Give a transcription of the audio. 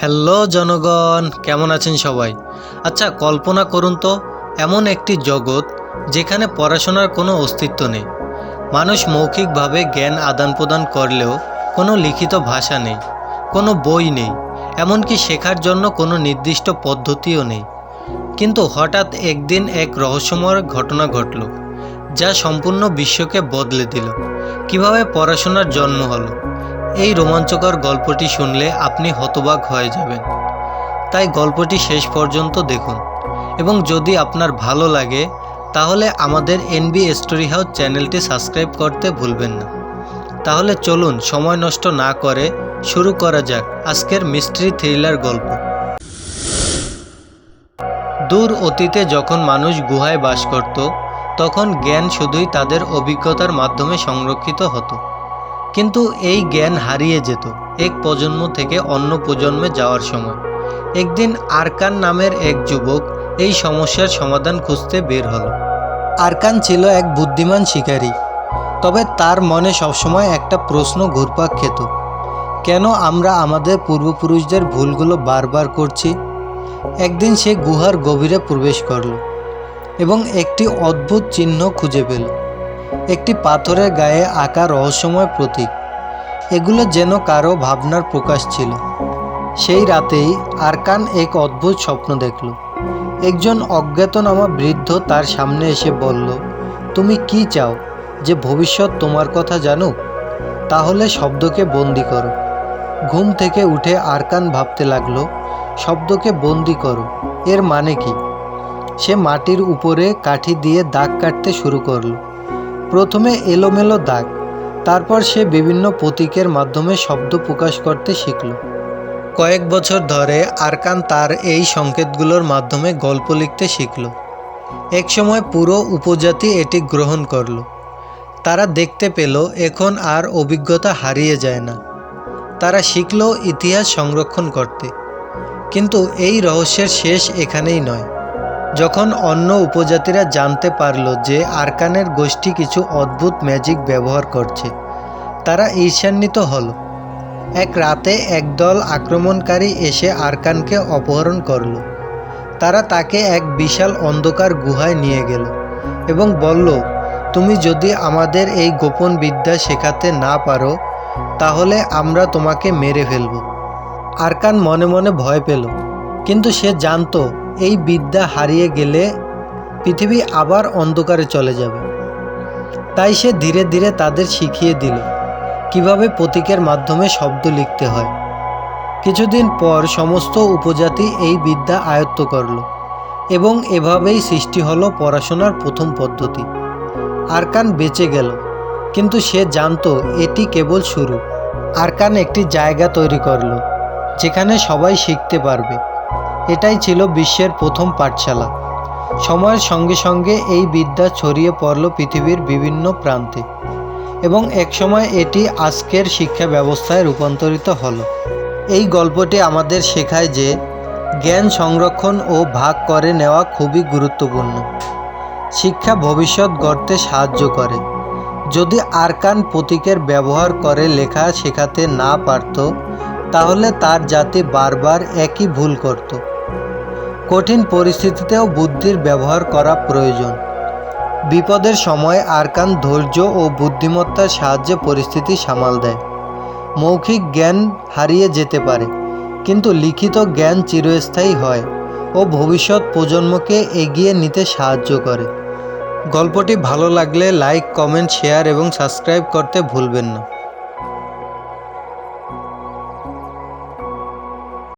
Hello জনগণ, কেমন আছেন সবাই? আচ্ছা কল্পনা করুন তো, এমন একটি জগৎ যেখানে পড়াশোনার কোনো অস্তিত্ব নেই। মানুষ মৌখিকভাবে জ্ঞান আদান প্রদান করলেও কোনো লিখিত ভাষা নেই, কোনো বই নেই, এমনকি শেখার জন্য কোনো নির্দিষ্ট পদ্ধতিও নেই। কিন্তু হঠাৎ একদিন এক রহস্যময় ঘটনা ঘটল, যা সম্পূর্ণ বিশ্বকে বদলে দিল। কীভাবে পড়াশোনার জন্ম হলো? এই রোমাঞ্চকর গল্পটি শুনলে আপনি হতবাক হয়ে যাবেন। তাই গল্পটি শেষ পর্যন্ত দেখুন এবং যদি আপনার ভালো লাগে, তাহলে আমাদের এনবি স্টোরি হাউস চ্যানেলটি সাবস্ক্রাইব করতে ভুলবেন না। তাহলে চলুন সময় নষ্ট না করে শুরু করা যাক আজকের মিস্ট্রি থ্রিলার গল্প। দূর অতীতে যখন মানুষ গুহায় বাস করত, তখন জ্ঞান শুধুই তাদের অভিজ্ঞতার মাধ্যমে সংরক্ষিত হতো। কিন্তু এই জ্ঞান হারিয়ে যেত এক প্রজন্ম থেকে অন্য প্রজন্মে যাওয়ার সময়। একদিন আরকান নামের এক যুবক এই সমস্যার সমাধান খুঁজতে বের হলো। আরকান ছিল এক বুদ্ধিমান শিকারী, তবে তার মনে সবসময় একটা প্রশ্ন ঘুরপাক খেত। কেন আমরা আমাদের পূর্বপুরুষদের ভুলগুলো বারবার করছি? একদিন সে গুহার গভীরে প্রবেশ করল এবং একটি অদ্ভুত চিহ্ন খুঁজে পেল। একটি পাথরের গায়ে আঁকা রহস্যময় প্রতীক। এগুলো যেন কারও ভাবনার প্রকাশ ছিল। সেই রাতেই আরকান এক অদ্ভুত স্বপ্ন দেখল। একজন অজ্ঞাতনামা বৃদ্ধ তার সামনে এসে বলল, তুমি কি চাও যে ভবিষ্যৎ তোমার কথা জানুক? তাহলে শব্দকে বন্দি করো। ঘুম থেকে উঠে আরকান ভাবতে লাগল, শব্দকে বন্দি করো? এর মানে কি? সে মাটির উপরে কাঠি দিয়ে দাগ কাটতে শুরু করল। প্রথমে এলোমেলো দাগ, তারপর সে বিভিন্ন প্রতীকের মাধ্যমে শব্দ প্রকাশ করতে শিখল। কয়েক বছর ধরে আরকান তার এই সংকেতগুলোর মাধ্যমে গল্প লিখতে শিখল। একসময় পুরো উপজাতি এটি গ্রহণ করল। তারা দেখতে পেল, এখন আর অভিজ্ঞতা হারিয়ে যায় না। তারা শিখল ইতিহাস সংরক্ষণ করতে। কিন্তু এই রহস্যের শেষ এখানেই নয়। যখন অন্য উপজাতিরা জানতে পারল যে আরকানের গোষ্ঠী কিছু অদ্ভুত ম্যাজিক ব্যবহার করছে, তারা ঈর্ষান্বিত হলো। এক রাতে একদল আক্রমণকারী এসে আরকানকে অপহরণ করল। তারা তাকে এক বিশাল অন্ধকার গুহায় নিয়ে গেল এবং বলল, তুমি যদি আমাদের এই গোপন বিদ্যা শেখাতে না পারো, তাহলে আমরা তোমাকে মেরে ফেলব। আরকান মনে মনে ভয় পেল, কিন্তু সে জানতো এই বিদ্যা হারিয়ে গেলে পৃথিবী আবার অন্ধকারে চলে যাবে। তাই সে ধীরে ধীরে তাদের শিখিয়ে দিল কীভাবে প্রতীকের মাধ্যমে শব্দ লিখতে হয়। কিছুদিন পর সমস্ত উপজাতি এই বিদ্যা আয়ত্ত করল এবং এভাবেই সৃষ্টি হলো পড়াশোনার প্রথম পদ্ধতি। আরকান বেঁচে গেল, কিন্তু সে জানতো এটি কেবল শুরু। আরকান একটি জায়গা তৈরি করল, যেখানে সবাই শিখতে পারবে। এটাই ছিল বিশ্বের প্রথম পাঠশালা। সময়ের সঙ্গে সঙ্গে এই বিদ্যা ছড়িয়ে পড়ল পৃথিবীর বিভিন্ন প্রান্তে। এবং একসময় এটি আজকের শিক্ষা ব্যবস্থায় রূপান্তরিত হলো। এই গল্পটি আমাদের শেখায় যে জ্ঞান সংরক্ষণ ও ভাগ করে নেওয়া খুবই গুরুত্বপূর্ণ। শিক্ষা ভবিষ্যৎ গড়তে সাহায্য করে। যদি আরকান প্রতীকের ব্যবহার করে লেখা শেখাতে না পারত, তাহলে তার জাতি বারবার একই ভুল করত। কঠিন পরিস্থিতিতেও বুদ্ধির ব্যবহার করা প্রয়োজন। বিপদের সময় আরকান ধৈর্য ও বুদ্ধিমত্তার সাহায্যে পরিস্থিতি সামাল দেয়। মৌখিক জ্ঞান হারিয়ে যেতে পারে, কিন্তু লিখিত জ্ঞান চিরস্থায়ী হয় ও ভবিষ্যৎ প্রজন্মকে এগিয়ে নিতে সাহায্য করে। গল্পটি ভালো লাগলে লাইক, কমেন্ট, শেয়ার এবং সাবস্ক্রাইব করতে ভুলবেন না।